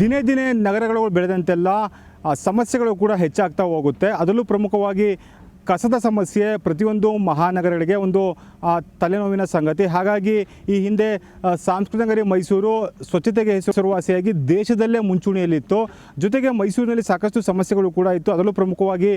ದಿನೇ ದಿನೇ ನಗರಗಳು ಬೆಳೆದಂತೆಲ್ಲ ಸಮಸ್ಯೆಗಳು ಕೂಡ ಹೆಚ್ಚಾಗ್ತಾ ಹೋಗುತ್ತೆ. ಅದರಲ್ಲೂ ಪ್ರಮುಖವಾಗಿ ಕಸದ ಸಮಸ್ಯೆ, ಪ್ರತಿಯೊಂದು ಮಹಾನಗರಗಳಿಗೆ ಒಂದು ತಲೆನೋವಿನ ಸಂಗತಿ. ಹಾಗಾಗಿ ಈ ಹಿಂದೆ ಸಾಂಸ್ಕೃತಿಕ ನಗರಿ ಮೈಸೂರು ಸ್ವಚ್ಛತೆಗೆ ಹೆಸರುವಾಸಿಯಾಗಿ ದೇಶದಲ್ಲೇ ಮುಂಚೂಣಿಯಲ್ಲಿತ್ತು. ಜೊತೆಗೆ ಮೈಸೂರಿನಲ್ಲಿ ಸಾಕಷ್ಟು ಸಮಸ್ಯೆಗಳು ಕೂಡ ಇತ್ತು. ಅದರಲ್ಲೂ ಪ್ರಮುಖವಾಗಿ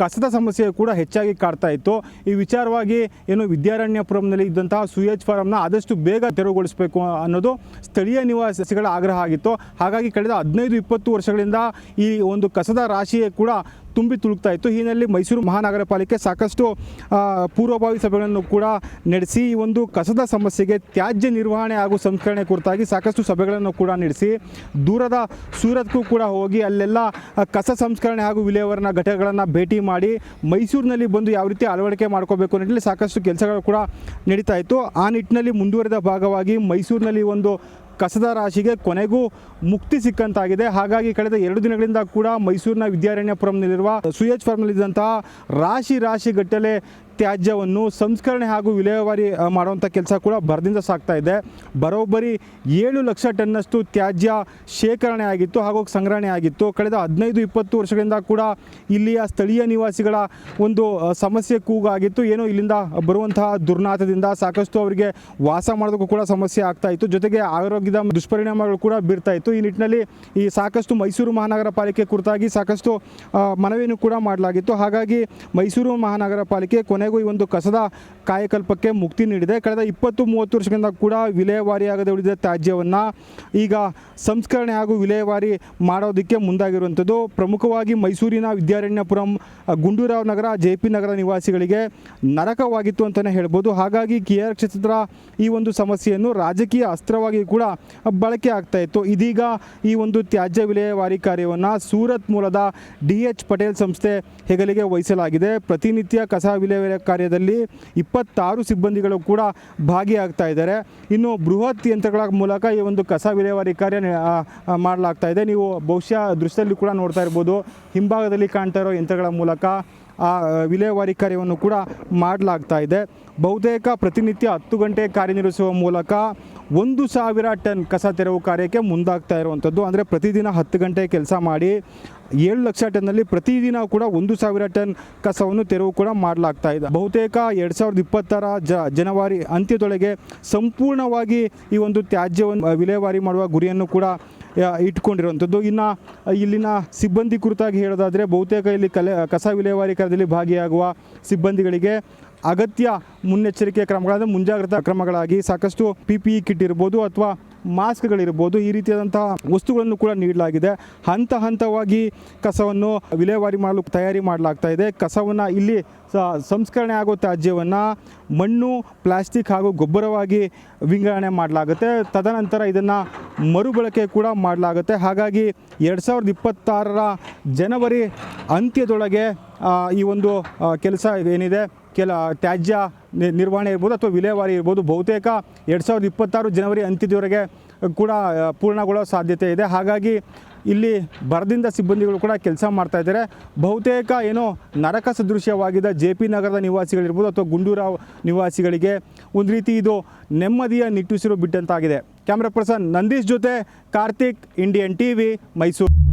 ಕಸದ ಸಮಸ್ಯೆ ಕೂಡ ಹೆಚ್ಚಾಗಿ ಕಾಡ್ತಾ ಇತ್ತು. ಈ ವಿಚಾರವಾಗಿ ಏನು ವಿದ್ಯಾರಣ್ಯಪುರಂನಲ್ಲಿ ಇದ್ದಂತಹ ಸುಯೇಜ್ ಫಾರಂನ ಆದಷ್ಟು ಬೇಗ ತೆರವುಗೊಳಿಸಬೇಕು ಅನ್ನೋದು ಸ್ಥಳೀಯ ನಿವಾಸಿಗಳ ಆಗ್ರಹ ಆಗಿತ್ತು. ಹಾಗಾಗಿ ಕಳೆದ ಹದಿನೈದು, ಇಪ್ಪತ್ತು ವರ್ಷಗಳಿಂದ ಈ ಒಂದು ಕಸದ ರಾಶಿಯೇ ಕೂಡ ತುಂಬಿ ತುಳುಕ್ತಾ ಇತ್ತು. ಹೀನಲ್ಲಿ ಮೈಸೂರು ಮಹಾನಗರ ಪಾಲಿಕೆ ಸಾಕಷ್ಟು ಪೂರ್ವಭಾವಿ ಸಭೆಗಳನ್ನು ಕೂಡ ನಡೆಸಿ ಈ ಒಂದು ಕಸದ ಸಮಸ್ಯೆಗೆ ತ್ಯಾಜ್ಯ ನಿರ್ವಹಣೆ ಹಾಗೂ ಸಂಸ್ಕರಣೆ ಕುರಿತಾಗಿ ಸಾಕಷ್ಟು ಸಭೆಗಳನ್ನು ಕೂಡ ನಡೆಸಿ, ದೂರದ ಸೂರತ್ಗೂ ಕೂಡ ಹೋಗಿ ಅಲ್ಲೆಲ್ಲ ಕಸ ಸಂಸ್ಕರಣೆ ಹಾಗೂ ವಿಲೇವಾರಿನ ಘಟಕಗಳನ್ನು ಭೇಟಿ ಮಾಡಿ ಮೈಸೂರಿನಲ್ಲಿ ಬಂದು ಯಾವ ರೀತಿ ಅಳವಡಿಕೆ ಮಾಡ್ಕೋಬೇಕು ನಿಟ್ಟಿನಲ್ಲಿ ಸಾಕಷ್ಟು ಕೆಲಸಗಳು ಕೂಡ ನಡೀತಾ ಇತ್ತು. ಆ ನಿಟ್ಟಿನಲ್ಲಿ ಮುಂದುವರೆದ ಭಾಗವಾಗಿ ಮೈಸೂರಿನಲ್ಲಿ ಒಂದು ಕಸದ ರಾಶಿಗೆ ಕೊನೆಗೂ ಮುಕ್ತಿ ಸಿಕ್ಕಂತಾಗಿದೆ. ಹಾಗಾಗಿ ಕಳೆದ ಎರಡು ದಿನಗಳಿಂದ ಕೂಡ ಮೈಸೂರಿನ ವಿದ್ಯಾರಣ್ಯಪುರಂನಲ್ಲಿರುವ ಸುಯೇಜ್ ಫಾರ್ಮ್ನಲ್ಲಿದ್ದಂತಹ ರಾಶಿ ರಾಶಿ ಗಟ್ಟಲೆ ತ್ಯಾಜ್ಯವನ್ನು ಸಂಸ್ಕರಣೆ ಹಾಗೂ ವಿಲೇವಾರಿ ಮಾಡುವಂಥ ಕೆಲಸ ಕೂಡ ಭರದಿಂದ ಸಾಗ್ತಾ ಇದೆ. ಬರೋಬ್ಬರಿ ಏಳು ಲಕ್ಷ ಟನ್ನಷ್ಟು ತ್ಯಾಜ್ಯ ಶೇಖರಣೆ ಆಗಿತ್ತು ಹಾಗೂ ಸಂಗ್ರಹಣೆ ಆಗಿತ್ತು. ಕಳೆದ ಹದಿನೈದು, ಇಪ್ಪತ್ತು ವರ್ಷಗಳಿಂದ ಕೂಡ ಇಲ್ಲಿಯ ಸ್ಥಳೀಯ ನಿವಾಸಿಗಳ ಒಂದು ಸಮಸ್ಯೆ ಕೂಗಾಗಿತ್ತು. ಏನೋ ಇಲ್ಲಿಂದ ಬರುವಂತಹ ದುರ್ನಾಥದಿಂದ ಸಾಕಷ್ಟು ಅವರಿಗೆ ವಾಸ ಮಾಡೋದಕ್ಕೂ ಕೂಡ ಸಮಸ್ಯೆ ಆಗ್ತಾ ಇತ್ತು. ಜೊತೆಗೆ ಆರೋಗ್ಯದ ದುಷ್ಪರಿಣಾಮಗಳು ಕೂಡ ಬೀರ್ತಾ ಇತ್ತು. ಈ ನಿಟ್ಟಿನಲ್ಲಿ ಈ ಸಾಕಷ್ಟು ಮೈಸೂರು ಮಹಾನಗರ ಪಾಲಿಕೆ ಕುರಿತಾಗಿ ಸಾಕಷ್ಟು ಮನವಿಯನ್ನು ಕೂಡ ಮಾಡಲಾಗಿತ್ತು. ಹಾಗಾಗಿ ಮೈಸೂರು ಮಹಾನಗರ ಪಾಲಿಕೆ ಕೊನೆಗೂ ಈ ಒಂದು ಕಸದ ಕಾಯಕಲ್ಪಕ್ಕೆ ಮುಕ್ತಿ ನೀಡಿದೆ. ಕಳೆದ ಇಪ್ಪತ್ತು ಮೂವತ್ತು ವರ್ಷಗಳಿಂದ ಕೂಡ ವಿಲೇವಾರಿಯಾಗದೆ ಉಳಿದ ತ್ಯಾಜ್ಯವನ್ನು ಈಗ ಸಂಸ್ಕರಣೆ ಹಾಗೂ ವಿಲೇವಾರಿ ಮಾಡೋದಕ್ಕೆ ಮುಂದಾಗಿರುವಂಥದ್ದು. ಪ್ರಮುಖವಾಗಿ ಮೈಸೂರಿನ ವಿದ್ಯಾರಣ್ಯಪುರಂ, ಗುಂಡೂರಾವ್ ನಗರ, ಜೆ ಪಿ ನಗರ ನಿವಾಸಿಗಳಿಗೆ ನರಕವಾಗಿತ್ತು ಅಂತಲೇ ಹೇಳ್ಬೋದು. ಹಾಗಾಗಿ ಕೆ ಆರ್ ಕ್ಷೇತ್ರದ ಈ ಒಂದು ಸಮಸ್ಯೆಯನ್ನು ರಾಜಕೀಯ ಅಸ್ತ್ರವಾಗಿ ಕೂಡ ಬಳಕೆ ಆಗ್ತಾ ಇತ್ತು. ಇದೀಗ ಈ ಒಂದು ತ್ಯಾಜ್ಯ ವಿಲೇವಾರಿ ಕಾರ್ಯವನ್ನು ಸೂರತ್ ಮೂಲದ ಡಿ ಎಚ್ ಪಟೇಲ್ ಸಂಸ್ಥೆ ಹೆಗಲಿಗೆ ವಹಿಸಲಾಗಿದೆ. ಪ್ರತಿನಿತ್ಯ ಕಸ ವಿಲೇವಾರಿ ಕಾರ್ಯದಲ್ಲಿ ಇಪ್ಪತ್ತಾರು ಸಿಬ್ಬಂದಿಗಳು ಕೂಡ ಭಾಗಿಯಾಗ್ತಾ ಇದ್ದಾರೆ. ಇನ್ನು ಬೃಹತ್ ಯಂತ್ರಗಳ ಮೂಲಕ ಈ ಒಂದು ಕಸ ವಿಲೇವಾರಿ ಕಾರ್ಯ ಮಾಡಲಾಗ್ತಾ ಇದೆ. ನೀವು ಬಹುಶಃ ದೃಶ್ಯದಲ್ಲಿ ಕೂಡ ನೋಡ್ತಾ ಇರ್ಬೋದು. ಹಿಂಭಾಗದಲ್ಲಿ ಕಾಣ್ತಾ ಇರೋ ಯಂತ್ರಗಳ ಮೂಲಕ ಆ ವಿಲೇವಾರಿ ಕಾರ್ಯವನ್ನು ಕೂಡ ಮಾಡಲಾಗ್ತಾ ಇದೆ. ಬಹುತೇಕ ಪ್ರತಿನಿತ್ಯ ಹತ್ತು ಗಂಟೆ ಕಾರ್ಯನಿರ್ವಹಿಸುವ ಮೂಲಕ ಒಂದು ಸಾವಿರ ಟನ್ ಕಸ ತೆರವು ಕಾರ್ಯಕ್ಕೆ ಮುಂದಾಗ್ತಾ ಇರುವಂಥದ್ದು. ಅಂದರೆ ಪ್ರತಿದಿನ ಹತ್ತು ಗಂಟೆ ಕೆಲಸ ಮಾಡಿ ಏಳು ಲಕ್ಷ ಟನ್ನಲ್ಲಿ ಪ್ರತಿದಿನ ಕೂಡ ಒಂದು ಸಾವಿರ ಟನ್ ಕಸವನ್ನು ತೆರವು ಕೂಡ ಮಾಡಲಾಗ್ತಾ ಇದೆ. ಬಹುತೇಕ ಎರಡು ಸಾವಿರದ ಇಪ್ಪತ್ತರ ಜ, ಜನವರಿ ಅಂತ್ಯದೊಳಗೆ ಸಂಪೂರ್ಣವಾಗಿ ಈ ಒಂದು ತ್ಯಾಜ್ಯವನ್ನು, ವಿಲೇವಾರಿ ಮಾಡುವ ಗುರಿಯನ್ನು ಕೂಡ ಇಟ್ಕೊಂಡಿರುವಂಥದ್ದು. ಇನ್ನು ಇಲ್ಲಿನ ಸಿಬ್ಬಂದಿ ಕುರಿತಾಗಿ ಹೇಳೋದಾದರೆ, ಬಹುತೇಕ ಇಲ್ಲಿ ಕಲೆ ಕಸ ವಿಲೇವಾರಿ ಕಾರ್ಯದಲ್ಲಿ ಭಾಗಿಯಾಗುವ ಸಿಬ್ಬಂದಿಗಳಿಗೆ ಅಗತ್ಯ ಮುನ್ನೆಚ್ಚರಿಕೆ ಕ್ರಮಗಳಾದ, ಮುಂಜಾಗ್ರತಾ ಕ್ರಮಗಳಾಗಿ ಸಾಕಷ್ಟು ಪಿ ಪಿ ಇ ಕಿಟ್ ಇರ್ಬೋದು ಅಥವಾ ಮಾಸ್ಕ್ಗಳಿರ್ಬೋದು, ಈ ರೀತಿಯಾದಂತಹ ವಸ್ತುಗಳನ್ನು ಕೂಡ ನೀಡಲಾಗಿದೆ. ಹಂತ ಹಂತವಾಗಿ ಕಸವನ್ನು ವಿಲೇವಾರಿ ಮಾಡಲು ತಯಾರಿ ಮಾಡಲಾಗ್ತಾ ಇದೆ. ಕಸವನ್ನು ಇಲ್ಲಿ ಸಂಸ್ಕರಣೆ ಆಗೋ ತ್ಯಾಜ್ಯವನ್ನು ಮಣ್ಣು, ಪ್ಲಾಸ್ಟಿಕ್ ಹಾಗೂ ಗೊಬ್ಬರವಾಗಿ ವಿಂಗಡಣೆ ಮಾಡಲಾಗುತ್ತೆ. ತದನಂತರ ಇದನ್ನು ಮರುಬಳಕೆ ಕೂಡ ಮಾಡಲಾಗುತ್ತೆ. ಹಾಗಾಗಿ ಎರಡು ಸಾವಿರದ ಇಪ್ಪತ್ತಾರರ ಜನವರಿ ಅಂತ್ಯದೊಳಗೆ ಈ ಒಂದು ಕೆಲಸ ಏನಿದೆ ಕೆಲ ತ್ಯಾಜ್ಯ ನಿರ್ವಹಣೆ ಇರ್ಬೋದು ಅಥವಾ ವಿಲೇವಾರಿ ಇರ್ಬೋದು. ಬಹುತೇಕ ಎರಡು ಸಾವಿರದ ಇಪ್ಪತ್ತಾರು ಜನವರಿ ಅಂತ್ಯದವರೆಗೆ ಕೂಡ ಪೂರ್ಣಗೊಳ್ಳೋ ಸಾಧ್ಯತೆ ಇದೆ. ಹಾಗಾಗಿ ಇಲ್ಲಿ ಬರದಿಂದ ಸಿಬ್ಬಂದಿಗಳು ಕೂಡ ಕೆಲಸ ಮಾಡ್ತಾ ಇದ್ದಾರೆ. ಬಹುತೇಕ ಏನೋ ನರಕ ಸದೃಶ್ಯವಾಗಿದ್ದ ಜೆ ಪಿ ನಗರದ ನಿವಾಸಿಗಳಿರ್ಬೋದು ಅಥವಾ ಗುಂಡೂರಾವ್ ನಿವಾಸಿಗಳಿಗೆ ಒಂದು ರೀತಿ ಇದು ನೆಮ್ಮದಿಯ ನಿಟ್ಟುಸಿರು ಬಿಟ್ಟಂತಾಗಿದೆ. ಕ್ಯಾಮ್ರಾ ಪರ್ಸನ್ ನಂದೀಶ್ ಜೊತೆ ಕಾರ್ತಿಕ್, ಇಂಡಿಯನ್ ಟಿ ಮೈಸೂರು.